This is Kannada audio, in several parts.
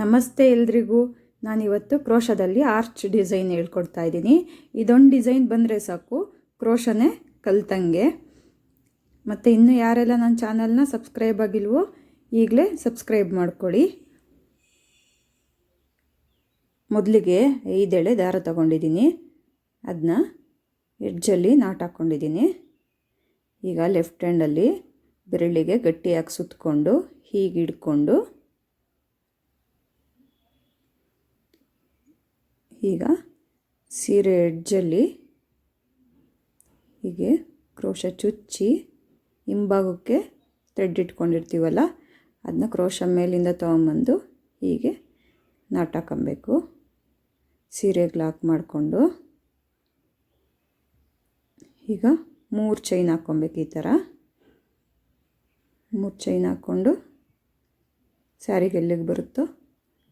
ನಮಸ್ತೆ ಎಲ್ರಿಗೂ. ನಾನಿವತ್ತು ಕ್ರೋಶದಲ್ಲಿ ಆರ್ಚ್ ಡಿಸೈನ್ ಹೇಳ್ಕೊಡ್ತಾ ಇದ್ದೀನಿ. ಇದೊಂದು ಡಿಸೈನ್ ಬಂದರೆ ಸಾಕು. ಕ್ರೋಶನೇ ಕಲ್ತಂಗೆ. ಮತ್ತು ಇನ್ನೂ ಯಾರೆಲ್ಲ ನನ್ನ ಚಾನಲ್ನ ಸಬ್ಸ್ಕ್ರೈಬ್ ಆಗಿಲ್ವೋ, ಈಗಲೇ ಸಬ್ಸ್ಕ್ರೈಬ್ ಮಾಡ್ಕೊಳ್ಳಿ. ಮೊದಲಿಗೆ ಐದೆಳೆ ದಾರ ತಗೊಂಡಿದ್ದೀನಿ. ಅದನ್ನ ಎಡ್ಜಲ್ಲಿ ನಾಟ್ ಹಾಕ್ಕೊಂಡಿದ್ದೀನಿ ಈಗ ಲೆಫ್ಟ್ ಹ್ಯಾಂಡಲ್ಲಿ ಬೆರಳಿಗೆ ಗಟ್ಟಿಯಾಗಿ ಸುತ್ತಕೊಂಡು ಹೀಗೆ ಹಿಡ್ಕೊಂಡು ಈಗ ಸೀರೆ ಎಡ್ಜಲ್ಲಿ ಹೀಗೆ ಕ್ರೋಶ ಚುಚ್ಚಿ ಹಿಂಭಾಗಕ್ಕೆ ಥ್ರೆಡ್ ಇಟ್ಕೊಂಡಿರ್ತೀವಲ್ಲ ಅದನ್ನ ಕ್ರೋಶ ಮೇಲಿಂದ ತೊಗೊಂಬಂದು ಹೀಗೆ ನಾಟ ಹಾಕೊಬೇಕು ಸೀರೆಗೆ ಲಾಕ್ ಮಾಡಿಕೊಂಡು ಈಗ ಮೂರು ಚೈನ್ ಹಾಕ್ಕೊಬೇಕು ಈ ಥರ. ಮೂರು ಚೈನ್ ಹಾಕ್ಕೊಂಡು ಸ್ಯಾರಿಗೆ ಎಲ್ಲಿಗೆ ಬರುತ್ತೋ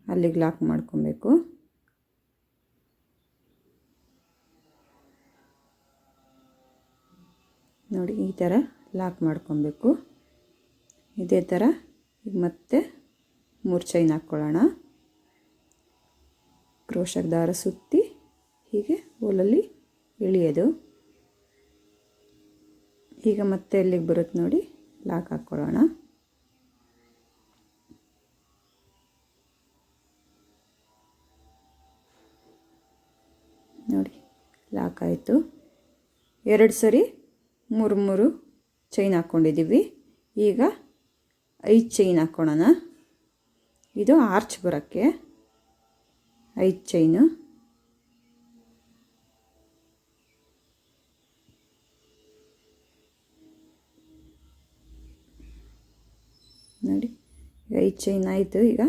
ಅಲ್ಲಿಗೆ ಲಾಕ್ ಮಾಡ್ಕೊಬೇಕು. ನೋಡಿ, ಈ ಥರ ಲಾಕ್ ಮಾಡ್ಕೊಬೇಕು. ಇದೇ ಥರ ಈಗ ಮತ್ತೆ ಮೂರು ಚೈನ್ ಹಾಕ್ಕೊಳ್ಳೋಣ ಕ್ರೋಶಕ್ ದಾರ ಸುತ್ತಿ ಹೀಗೆ ಹೋಲಲ್ಲಿ ಇಳಿಯೋದು. ಈಗ ಮತ್ತೆ ಎಲ್ಲಿಗೆ ಬರುತ್ತೆ ನೋಡಿ ಲಾಕ್ ಹಾಕ್ಕೊಳ್ಳೋಣ ನೋಡಿ ಲಾಕ್ ಆಯಿತು. ಎರಡು ಸರಿ ಮೂರು ಮೂರು ಚೈನ್ ಹಾಕ್ಕೊಂಡಿದ್ದೀವಿ ಈಗ ಐದು ಚೈನ್ ಹಾಕ್ಕೊಳ್ಳೋಣ ಇದು ಆರ್ಚ್ ಬರೋಕ್ಕೆ. ಐದು ಚೈನು ನೋಡಿ ಐದು ಚೈನ್ ಆಯಿತು ಈಗ.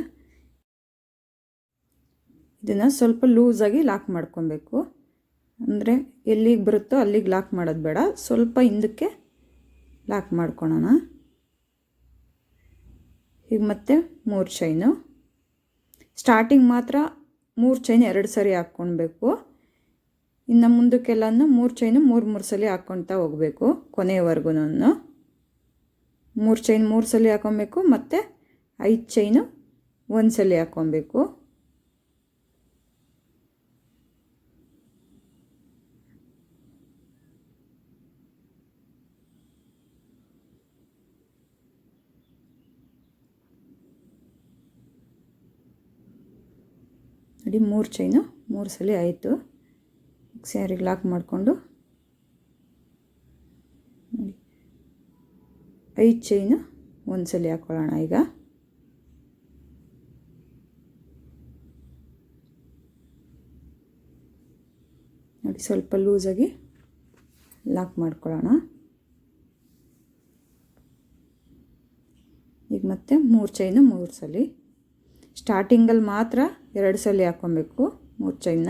ಇದನ್ನು ಸ್ವಲ್ಪ ಲೂಸಾಗಿ ಲಾಕ್ ಮಾಡ್ಕೊಬೇಕು. ಅಂದರೆ ಎಲ್ಲಿಗೆ ಬರುತ್ತೋ ಅಲ್ಲಿಗೆ ಲಾಕ್ ಮಾಡೋದು ಬೇಡ. ಸ್ವಲ್ಪ ಹಿಂದಕ್ಕೆ ಲಾಕ್ ಮಾಡ್ಕೊಳೋಣ. ಈಗ ಮತ್ತೆ ಮೂರು ಚೈನು ಸ್ಟಾರ್ಟಿಂಗ್ ಮಾತ್ರ ಮೂರು ಚೈನ್ ಎರಡು ಸರಿ ಹಾಕ್ಕೊಳ್ಬೇಕು ಇನ್ನು ಮುಂದಕ್ಕೆಲ್ಲನೂ ಮೂರು ಚೈನು ಮೂರು ಮೂರು ಸಲ ಹಾಕ್ಕೊಳ್ತಾ ಹೋಗಬೇಕು ಕೊನೆಯವರೆಗೂ ಮೂರು ಚೈನ್ ಮೂರು ಸಲ ಹಾಕ್ಕೊಬೇಕು ಮತ್ತು ಐದು ಚೈನು ಒಂದು ಸಲ ಹಾಕ್ಕೊಬೇಕು ನೋಡಿ, ಮೂರು ಚೈನು ಮೂರು ಸಲ ಆಯಿತು. ಸ್ಯಾರಿಗೆ ಲಾಕ್ ಮಾಡಿಕೊಂಡು. ನೋಡಿ, ಐದು ಚೈನು ಒಂದು ಸಲ ಹಾಕ್ಕೊಳ್ಳೋಣ ಈಗ. ನೋಡಿ, ಸ್ವಲ್ಪ ಲೂಸಾಗಿ ಲಾಕ್ ಮಾಡ್ಕೊಳ್ಳೋಣ. ಈಗ ಮತ್ತೆ ಮೂರು ಚೈನು ಮೂರು ಸಲ. ಸ್ಟಾರ್ಟಿಂಗಲ್ಲಿ ಮಾತ್ರ ಎರಡು ಸಲ ಹಾಕ್ಕೊಬೇಕು ಮೂರು ಚೈನ್ನ.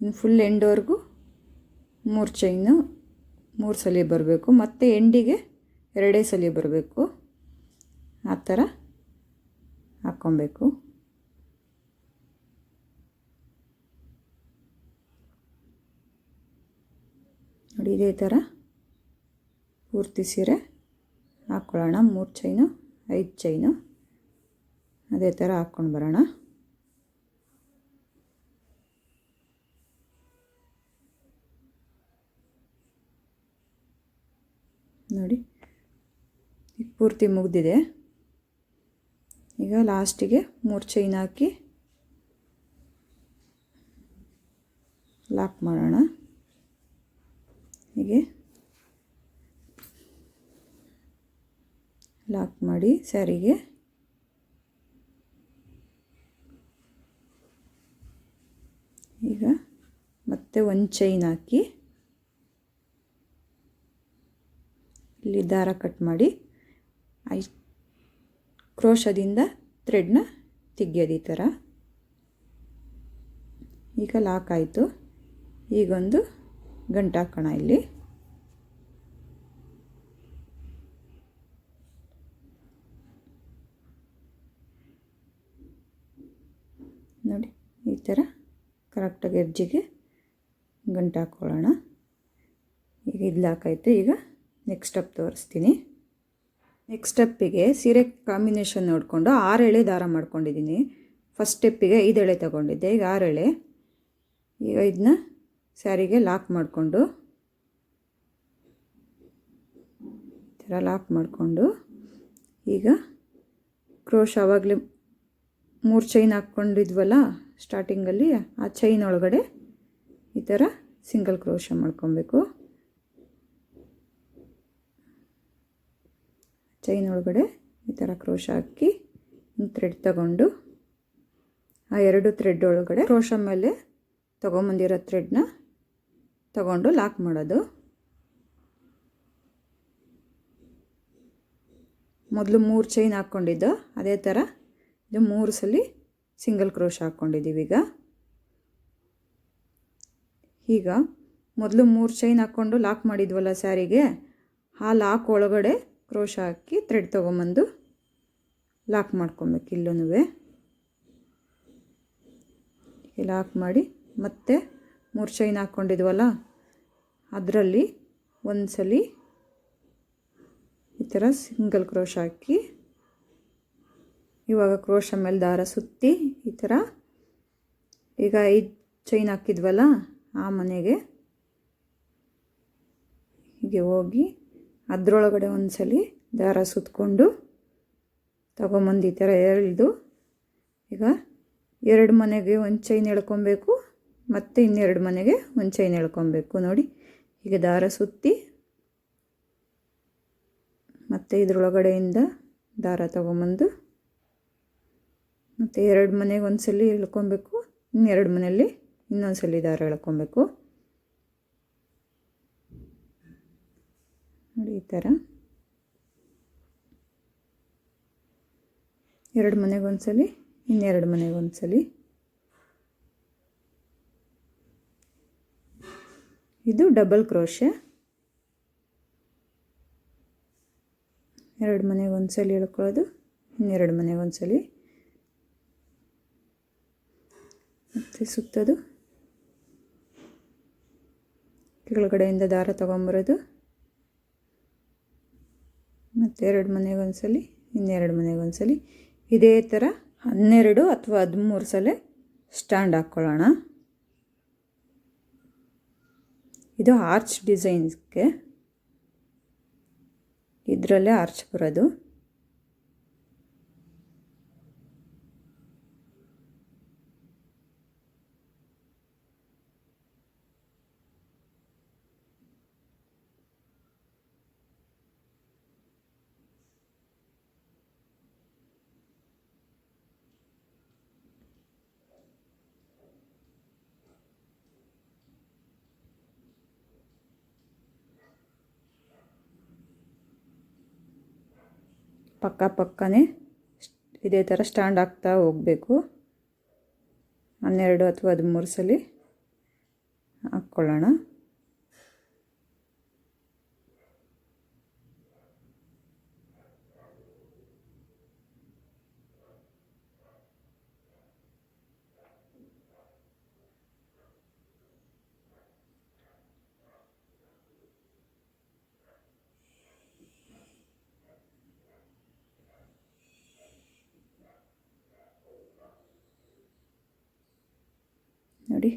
ಇನ್ನು ಫುಲ್ ಎಂಡ್ವರೆಗೂ ಮೂರು ಚೈನು ಮೂರು ಸಲ ಬರಬೇಕು. ಮತ್ತು ಎಂಡಿಗೆ ಎರಡೇ ಸಲ ಬರಬೇಕು. ಆ ಥರ ಹಾಕ್ಕೊಬೇಕು. ನೋಡಿ ಇದೇ ಥರ ಪೂರ್ತಿ ಸೀರೆ ಹಾಕ್ಕೊಳ್ಳೋಣ. ಮೂರು ಚೈನು, ಐದು ಚೈನು, ಅದೇ ಥರ ಹಾಕ್ಕೊಂಡು ಬರೋಣ ನೋಡಿ ಈಗ ಪೂರ್ತಿ ಮುಗಿದಿದೆ. ಈಗ ಲಾಸ್ಟಿಗೆ ಮೂರು ಚೈನ್ ಹಾಕಿ ಲಾಕ್ ಮಾಡೋಣ. ಹೀಗೆ ಲಾಕ್ ಮಾಡಿ ಸ್ಯಾರಿಗೆ ಈಗ ಮತ್ತೆ ಒಂದು ಚೈನ್ ಹಾಕಿ ಇಲ್ಲಿ ದಾರ ಕಟ್ ಮಾಡಿ ಐ ಕ್ರೋಶದಿಂದ ಥ್ರೆಡ್ನ ತೆಗಿಯೋದು ಈ ಥರ. ಈಗ ಲಾಕ್ ಆಯಿತು. ಈಗೊಂದು ಗಂಟು ಹಾಕೋಣ ಇಲ್ಲಿ. ನೋಡಿ, ಈ ಥರ ಕರೆಕ್ಟಾಗಿ ಎರ್ಜಿಗೆ ಗಂಟು ಹಾಕ್ಕೊಳ್ಳೋಣ ಈಗ ಇದು ಲಾಕ್ ಆಯಿತು. ಈಗ ನೆಕ್ಸ್ಟ್ ಸ್ಟೆಪ್ ತೋರಿಸ್ತೀನಿ. ನೆಕ್ಸ್ಟ್ ಸ್ಟೆಪ್ಪಿಗೆ ಸೀರೆ ಕಾಂಬಿನೇಷನ್ ನೋಡಿಕೊಂಡು ಆರು ಎಳೆ ದಾರ ಮಾಡ್ಕೊಂಡಿದ್ದೀನಿ ಫಸ್ಟ್ ಸ್ಟೆಪ್ಪಿಗೆ ಐದು ಎಳೆ ತಗೊಂಡಿದ್ದೆ. ಈಗ ಆರು ಎಳೆ. ಈಗ ಇದನ್ನ ಸ್ಯಾರಿಗೆ ಲಾಕ್ ಮಾಡಿಕೊಂಡು. ಈ ಥರ ಲಾಕ್ ಮಾಡಿಕೊಂಡು. ಈಗ ಕ್ರೋಶ್ ಆವಾಗಲೇ ಮೂರು ಚೈನ್ ಹಾಕ್ಕೊಂಡಿದ್ವಲ್ಲ ಸ್ಟಾರ್ಟಿಂಗಲ್ಲಿ ಆ ಚೈನ್ ಒಳಗಡೆ ಈ ಥರ ಸಿಂಗಲ್ ಕ್ರೋಶ ಮಾಡ್ಕೊಬೇಕು. ಚೈನ್ ಒಳಗಡೆ ಈ ಥರ ಕ್ರೋಶ ಹಾಕಿ ಥ್ರೆಡ್ ತಗೊಂಡು ಆ ಎರಡು ಥ್ರೆಡ್ ಒಳಗಡೆ ಕ್ರೋಶ ಮೇಲೆ ತೊಗೊಂಬಂದಿರೋ ಥ್ರೆಡ್ನ ತಗೊಂಡು ಲಾಕ್ ಮಾಡೋದು. ಮೊದಲು ಮೂರು ಚೈನ್ ಹಾಕ್ಕೊಂಡಿದ್ದು, ಅದೇ ಥರ ಇದು ಮೂರು ಸಲ ಸಿಂಗಲ್ ಕ್ರೋಶ ಹಾಕ್ಕೊಂಡಿದ್ದೀವಿ ಈಗ. ಈಗ ಮೊದಲು ಮೂರು ಚೈನ್ ಹಾಕ್ಕೊಂಡು ಲಾಕ್ ಮಾಡಿದ್ವಲ್ಲ ಸ್ಯಾರಿಗೆ, ಆ ಲಾಕ್ ಒಳಗಡೆ ಕ್ರೋಶ ಹಾಕಿ ಥ್ರೆಡ್ ತೊಗೊಂಬಂದು ಲಾಕ್ ಮಾಡ್ಕೊಬೇಕು ಇಲ್ಲೂ ಲಾಕ್ ಮಾಡಿ ಮತ್ತೆ ಮೂರು ಚೈನ್ ಹಾಕ್ಕೊಂಡಿದ್ವಲ್ಲ ಅದರಲ್ಲಿ ಒಂದು ಸಲ ಈ ಥರ ಸಿಂಗಲ್ ಕ್ರೋಶ ಹಾಕಿ, ಇವಾಗ ಕ್ರೋಶ ಮೇಲೆ ದಾರ ಸುತ್ತಿ ಈ ಥರ ಈಗ ಐದು ಚೈನ್ ಹಾಕಿದ್ವಲ್ಲ ಆ ಮನೆಗೆ, ಹೀಗೆ ಹೋಗಿ ಅದರೊಳಗಡೆ ಒಂದು ಸಲ ದಾರ ಸುತ್ತಕೊಂಡು ತಗೊಂಬಂದು ಈ ಥರ ಎಳೆದು ಈಗ ಎರಡು ಮನೆಗೆ ಒಂದು ಚೈನ್ ಎಳ್ಕೊಬೇಕು, ಮತ್ತು ಇನ್ನೆರಡು ಮನೆಗೆ ಒಂದು ಚೈನ್ ಎಳ್ಕೊಬೇಕು. ನೋಡಿ, ಈಗ ದಾರ ಸುತ್ತಿ ಮತ್ತು ಇದರೊಳಗಡೆಯಿಂದ ದಾರ ತಗೊಂಬಂದು ಮತ್ತು ಎರಡು ಮನೆಗೆ ಒಂದು ಸಲ ಎಳ್ಕೊಬೇಕು, ಇನ್ನೆರಡು ಮನೆಯಲ್ಲಿ ಇನ್ನೊಂದು ಸಲ ದಾರ ಎಳ್ಕೊಬೇಕು ನೋಡಿ ಈ ಥರ. ಎರಡು ಮನೆಗೆ ಒಂದು ಸಲ ಇನ್ನೆರಡು ಮನೆಗೆ ಒಂದು ಇದು ಡಬಲ್ ಕ್ರೋಶೆ ಎರಡು ಮನೆಗೆ ಒಂದು ಇಳ್ಕೊಳ್ಳೋದು ಇನ್ನೆರಡು ಮನೆಗೆ ಒಂದ್ಸಲಿ. ಸಲ ಮತ್ತು ಸುತ್ತೋದು. ಕೆಳಗಡೆಯಿಂದ ದಾರ ತೊಗೊಂಬರೋದು. ಮತ್ತು ಎರಡು ಮನೆಗೆ ಒಂದು ಸಲ ಇನ್ನೆರಡು ಮನೆಗೆ ಒಂದು ಸಲ ಇದೇ ಥರ ಹನ್ನೆರಡು ಅಥವಾ ಹದಿಮೂರು ಸಲ ಸ್ಟ್ಯಾಂಡ್ ಹಾಕ್ಕೊಳ್ಳೋಣ ಇದು ಆರ್ಚ್ ಡಿಸೈನ್ಸ್ಗೆ. ಇದರಲ್ಲೇ ಆರ್ಚ್ ಬರೋದು. ಪಕ್ಕ ಪಕ್ಕನೇ ಇದೇ ಥರ ಸ್ಟ್ಯಾಂಡ್ ಆಗ್ತಾ ಹೋಗಬೇಕು. ಹನ್ನೆರಡು ಅಥವಾ ಹದಿಮೂರು ಸಲ ಹಾಕ್ಕೊಳ್ಳೋಣ ನೋಡಿ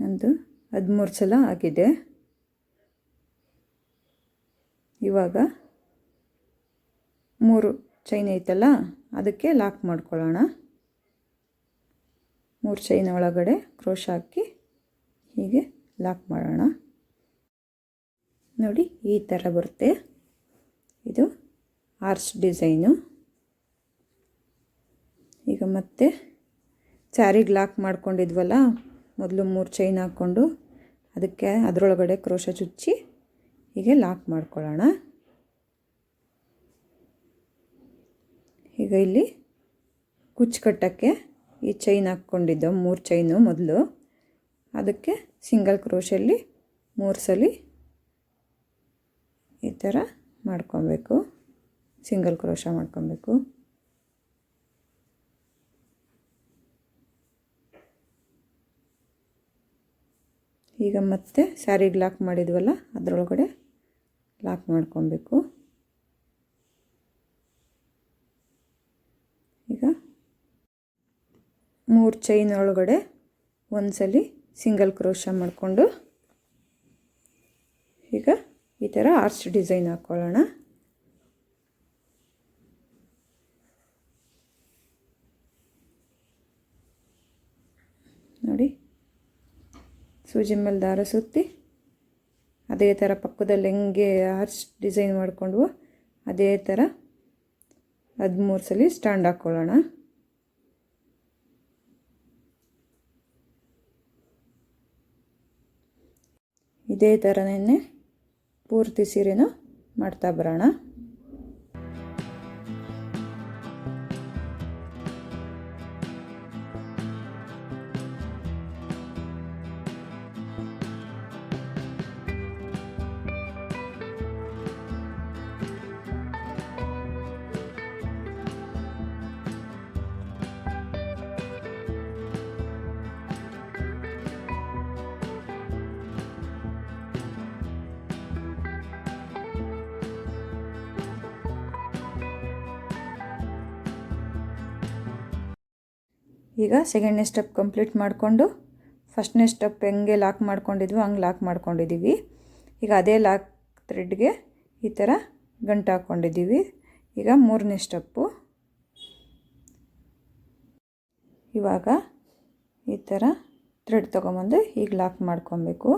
ನಂದು ಹದಿಮೂರು ಸಲ ಆಗಿದೆ. ಇವಾಗ ಮೂರು ಚೈನ್ ಐತಲ್ಲ, ಅದಕ್ಕೆ ಲಾಕ್ ಮಾಡ್ಕೊಳ್ಳೋಣ. ಮೂರು ಚೈನ್ ಒಳಗಡೆ ಕ್ರೋಶ ಹಾಕಿ ಹೀಗೆ ಲಾಕ್ ಮಾಡೋಣ. ನೋಡಿ, ಈ ಥರ ಬರುತ್ತೆ. ಇದು ಆರ್ಚ್ ಡಿಸೈನು ಈಗ ಮತ್ತೆ ಸ್ಯಾರಿಗೆ ಲಾಕ್ ಮಾಡ್ಕೊಂಡಿದ್ವಲ್ಲ ಮೊದಲು ಮೂರು ಚೈನ್ ಹಾಕ್ಕೊಂಡು ಅದಕ್ಕೆ ಅದರೊಳಗಡೆ ಕ್ರೋಶ ಚುಚ್ಚಿ ಹೀಗೆ ಲಾಕ್ ಮಾಡ್ಕೊಳ್ಳೋಣ. ಈಗ ಇಲ್ಲಿ ಕುಚ್ಚು ಕಟ್ಟೋಕ್ಕೆ ಈ ಚೈನ್ ಹಾಕ್ಕೊಂಡಿದ್ದು, ಮೂರು ಚೈನು ಮೊದಲು. ಅದಕ್ಕೆ ಸಿಂಗಲ್ ಕ್ರೋಶಲ್ಲಿ ಮೂರು ಸಲ ಈ ಥರ ಮಾಡ್ಕೊಬೇಕು. ಸಿಂಗಲ್ ಕ್ರೋಶ ಮಾಡ್ಕೊಬೇಕು. ಈಗ ಮತ್ತೆ ಸ್ಯಾರಿಗೆ ಲಾಕ್ ಮಾಡಿದ್ವಲ್ಲ, ಅದರೊಳಗಡೆ ಲಾಕ್ ಮಾಡ್ಕೊಬೇಕು. ಈಗ ಮೂರು ಚೈನ್ ಒಳಗಡೆ ಒಂದ್ಸಲಿ ಸಿಂಗಲ್ ಕ್ರೋಶ ಮಾಡಿಕೊಂಡು ಈಗ ಈ ಥರ ಆರ್ಚ್ ಡಿಸೈನ್ ಹಾಕ್ಕೊಳ್ಳೋಣ ನೋಡಿ ಸೂಜಿ ಮೇಲೆ ದಾರ ಸುತ್ತಿ, ಅದೇ ಥರ ಪಕ್ಕದಲ್ಲಿ ಹೆಂಗೆ ಆರ್ಚ್ ಡಿಸೈನ್ ಮಾಡಿಕೊಂಡು ಅದೇ ಥರ ಹದಿಮೂರು ಸಲ ಸ್ಟ್ಯಾಂಡ್ ಹಾಕ್ಕೊಳ್ಳೋಣ ಇದೇ ಥರನೇ ಪೂರ್ತಿ ಸೀರೆನೂ ಮಾಡ್ತಾ ಬರೋಣ. ಈಗ ಸೆಕೆಂಡ್ನೇ ಸ್ಟೆಪ್ ಕಂಪ್ಲೀಟ್ ಮಾಡಿಕೊಂಡು ಫಸ್ಟ್ನೇ ಸ್ಟೆಪ್ ಹೆಂಗೆ ಲಾಕ್ ಮಾಡ್ಕೊಂಡಿದ್ವಿ ಹಂಗೆ ಲಾಕ್ ಮಾಡ್ಕೊಂಡಿದ್ದೀವಿ ಈಗ ಅದೇ ಲಾಕ್ ಥ್ರೆಡ್ಗೆ ಈ ಥರ ಗಂಟು ಹಾಕ್ಕೊಂಡಿದ್ದೀವಿ ಈಗ ಮೂರನೇ ಸ್ಟೆಪ್ಪು ಇವಾಗ ಈ ಥರ ಥ್ರೆಡ್ ತೊಗೊಂಬಂದು ಈಗ ಲಾಕ್ ಮಾಡ್ಕೊಬೇಕು.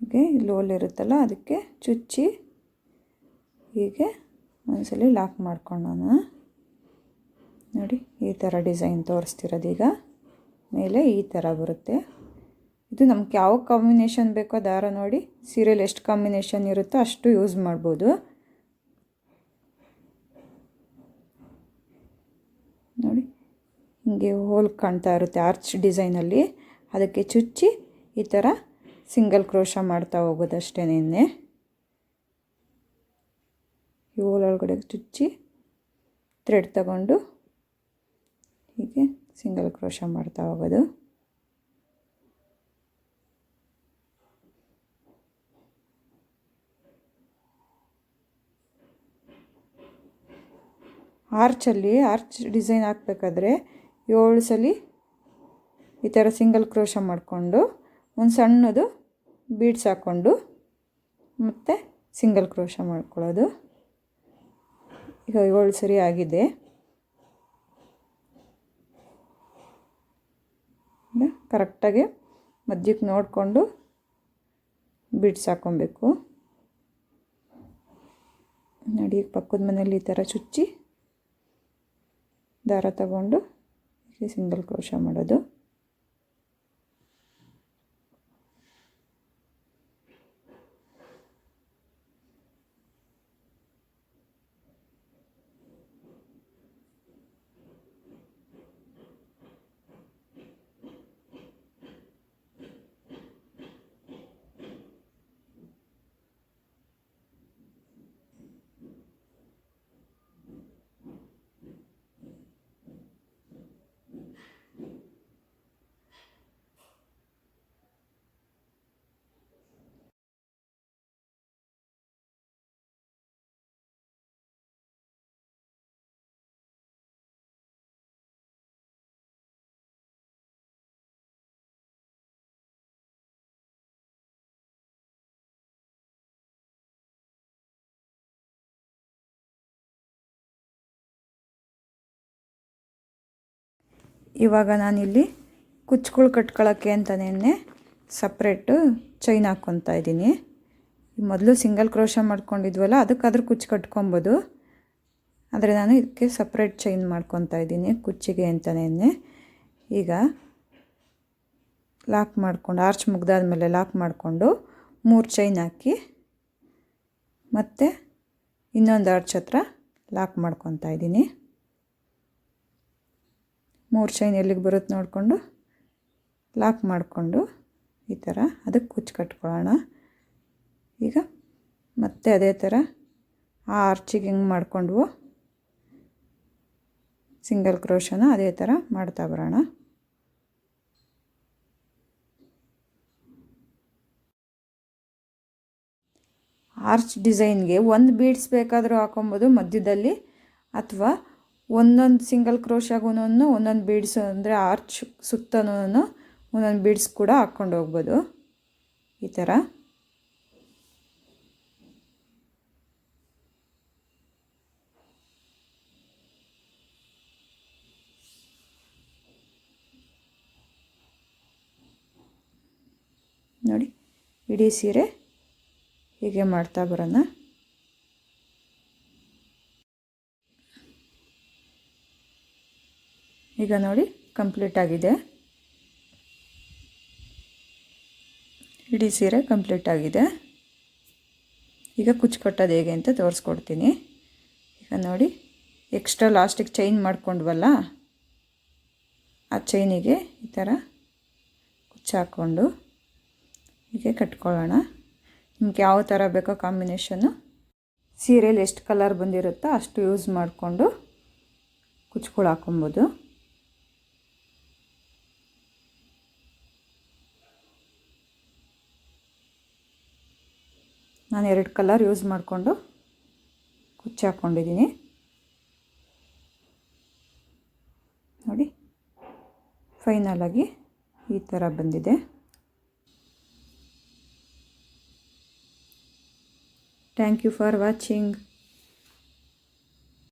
ಹೀಗೆ ಲೋಲ್ ಇರುತ್ತಲ್ಲ ಅದಕ್ಕೆ ಚುಚ್ಚಿ ಹೀಗೆ ಒಂದ್ಸಲಿ ಲಾಕ್ ಮಾಡ್ಕೊಂಡೋಣ ನೋಡಿ, ಈ ಥರ ಡಿಸೈನ್ ತೋರಿಸ್ತಿರೋದು ಈಗ. ಮೇಲೆ ಈ ಥರ ಬರುತ್ತೆ. ಇದು ನಮ್ಗೆ ಯಾವ ಕಾಂಬಿನೇಷನ್ ಬೇಕೋ ದಾರ ನೋಡಿ, ಸೀರಿಯಲ್ ಎಷ್ಟು ಕಾಂಬಿನೇಷನ್ ಇರುತ್ತೋ ಅಷ್ಟು ಯೂಸ್ ಮಾಡ್ಬೋದು. ನೋಡಿ, ಹಿಂಗೆ ಹೋಲ್ ಕಾಣ್ತಾ ಇರುತ್ತೆ ಆರ್ಚ್ ಡಿಸೈನಲ್ಲಿ. ಅದಕ್ಕೆ ಚುಚ್ಚಿ ಈ ಥರ ಸಿಂಗಲ್ ಕ್ರೋಶ ಮಾಡ್ತಾ ಹೋಗೋದಷ್ಟೇ ನಿನ್ನೆ. ಈ ಒಳಗಡೆ ಚುಚ್ಚಿ ಥ್ರೆಡ್ ತಗೊಂಡು ಹೀಗೆ ಸಿಂಗಲ್ ಕ್ರೋಶ ಮಾಡ್ತಾ ಹೋಗೋದು. ಆರ್ಚಲ್ಲಿ ಆರ್ಚ್ ಡಿಸೈನ್ ಹಾಕ್ಬೇಕಾದ್ರೆ ಏಳು ಸಲ ಈ ಥರ ಸಿಂಗಲ್ ಕ್ರೋಶ ಮಾಡಿಕೊಂಡು ಒಂದು ಸಣ್ಣದು ಬೀಡ್ಸ್ ಹಾಕ್ಕೊಂಡು ಮತ್ತು ಸಿಂಗಲ್ ಕ್ರೋಶ ಮಾಡ್ಕೊಳ್ಳೋದು. ಈಗ ಏಳು ಸರಿ ಆಗಿದೆ. ಕರೆಕ್ಟಾಗಿ ಮಧ್ಯಕ್ಕೆ ನೋಡಿಕೊಂಡು ಬಿಡ್ಸ್ ಹಾಕ್ಕೊಬೇಕು ನೋಡಿ ಪಕ್ಕದ ಮನೇಲಿ ಈ ಥರ ಚುಚ್ಚಿ ದಾರ ತಗೊಂಡು ಸಿಂಗಲ್ ಕ್ರೋಶ ಮಾಡೋದು. ಇವಾಗ ನಾನಿಲ್ಲಿ ಕುಚ್ಚುಗಳು ಕಟ್ಕೊಳ್ಳೋಕ್ಕೆ ಅಂತಲೇ ಸಪ್ರೇಟು ಚೈನ್ ಹಾಕ್ಕೊತಾ ಇದ್ದೀನಿ. ಮೊದಲು ಸಿಂಗಲ್ ಕ್ರೋಶ ಮಾಡ್ಕೊಂಡಿದ್ವಲ್ಲ, ಅದಕ್ಕಾದ್ರೂ ಕುಚ್ಚು ಕಟ್ಕೊಬೋದು. ಆದರೆ ನಾನು ಇದಕ್ಕೆ ಸಪ್ರೇಟ್ ಚೈನ್ ಮಾಡ್ಕೊತಾ ಇದ್ದೀನಿ ಕುಚ್ಚಿಗೆ ಅಂತಲೇ ಈಗ ಲಾಕ್ ಮಾಡ್ಕೊಂಡು, ಆರ್ಚ್ ಮುಗ್ದಾದ್ಮೇಲೆ ಲಾಕ್ ಮಾಡಿಕೊಂಡು ಮೂರು ಚೈನ್ ಹಾಕಿ ಮತ್ತು ಇನ್ನೊಂದು ಆರ್ಚ್ ಹತ್ರ ಲಾಕ್ ಮಾಡ್ಕೊತಾ ಇದ್ದೀನಿ. ಮೂರು ಚೈನ್ ಎಲ್ಲಿಗೆ ಬರುತ್ತೆ ನೋಡಿಕೊಂಡು ಲಾಕ್ ಮಾಡಿಕೊಂಡು ಈ ಥರ ಅದಕ್ಕೆ ಕುಚ್ಚು ಕಟ್ಕೊಳ್ಳೋಣ ಈಗ ಮತ್ತೆ ಅದೇ ಥರ ಆ ಆರ್ಚಿಗೆ ಹೆಂಗೆ ಮಾಡಿಕೊಂಡ್ವು. ಸಿಂಗಲ್ ಕ್ರೋಶನ ಅದೇ ಥರ ಮಾಡ್ತಾ ಬರೋಣ. ಆರ್ಚ್ ಡಿಸೈನ್ಗೆ ಒಂದು ಬೀಡ್ಸ್ ಬೇಕಾದರೂ ಹಾಕೊಬೋದು ಮಧ್ಯದಲ್ಲಿ ಅಥವಾ ಒಂದೊಂದು ಸಿಂಗಲ್ ಕ್ರೋಶಾಗೂನು ಒಂದೊಂದು ಬೀಡ್ಸ್ ಅಂದರೆ ಆರ್ಚ್ ಸುತ್ತನೂ ಒಂದೊಂದು ಬೀಡ್ಸ್ ಕೂಡ ಹಾಕ್ಕೊಂಡು ಹೋಗ್ಬೋದು. ಈ ಥರ ನೋಡಿ, ಇಡೀ ಸೀರೆ ಹೀಗೆ ಮಾಡ್ತಾ ಬರೋಣ. ಈಗ ನೋಡಿ ಕಂಪ್ಲೀಟ್ ಆಗಿದೆ. ಇಡೀ ಸೀರೆ ಕಂಪ್ಲೀಟ್ ಆಗಿದೆ. ಈಗ ಕುಚ್ಚು ಕಟ್ಟೋದು ಹೇಗೆ ಅಂತ ತೋರಿಸ್ಕೊಡ್ತೀನಿ. ಈಗ ನೋಡಿ ಎಕ್ಸ್ಟ್ರಾ ಲಾಸ್ಟಿಗೆ ಚೈನ್ ಮಾಡ್ಕೊಂಡ್ವಲ್ಲ, ಆ ಚೈನಿಗೆ ಈ ಥರ ಕುಚ್ಚು ಹಾಕ್ಕೊಂಡು ಹೀಗೆ ಕಟ್ಕೊಳ್ಳೋಣ. ನಿಮ್ಗೆ ಯಾವ ಥರ ಬೇಕೋ ಕಾಂಬಿನೇಷನ್ನು ಸೀರೆಯಲ್ಲಿ ಎಷ್ಟು ಕಲರ್ ಬಂದಿರುತ್ತೋ ಅಷ್ಟು ಯೂಸ್ ಮಾಡಿಕೊಂಡು ಕುಚ್ಗಳು ಹಾಕೊಬೋದು ನಾನು ಎರಡು ಕಲರ್ ಯೂಸ್ ಮಾಡಿಕೊಂಡು ಕುಚ್ಚು ಹಾಕ್ಕೊಂಡಿದ್ದೀನಿ. ನೋಡಿ ಫೈನಲಾಗಿ ಈ ಥರ ಬಂದಿದೆ. Thank you for watching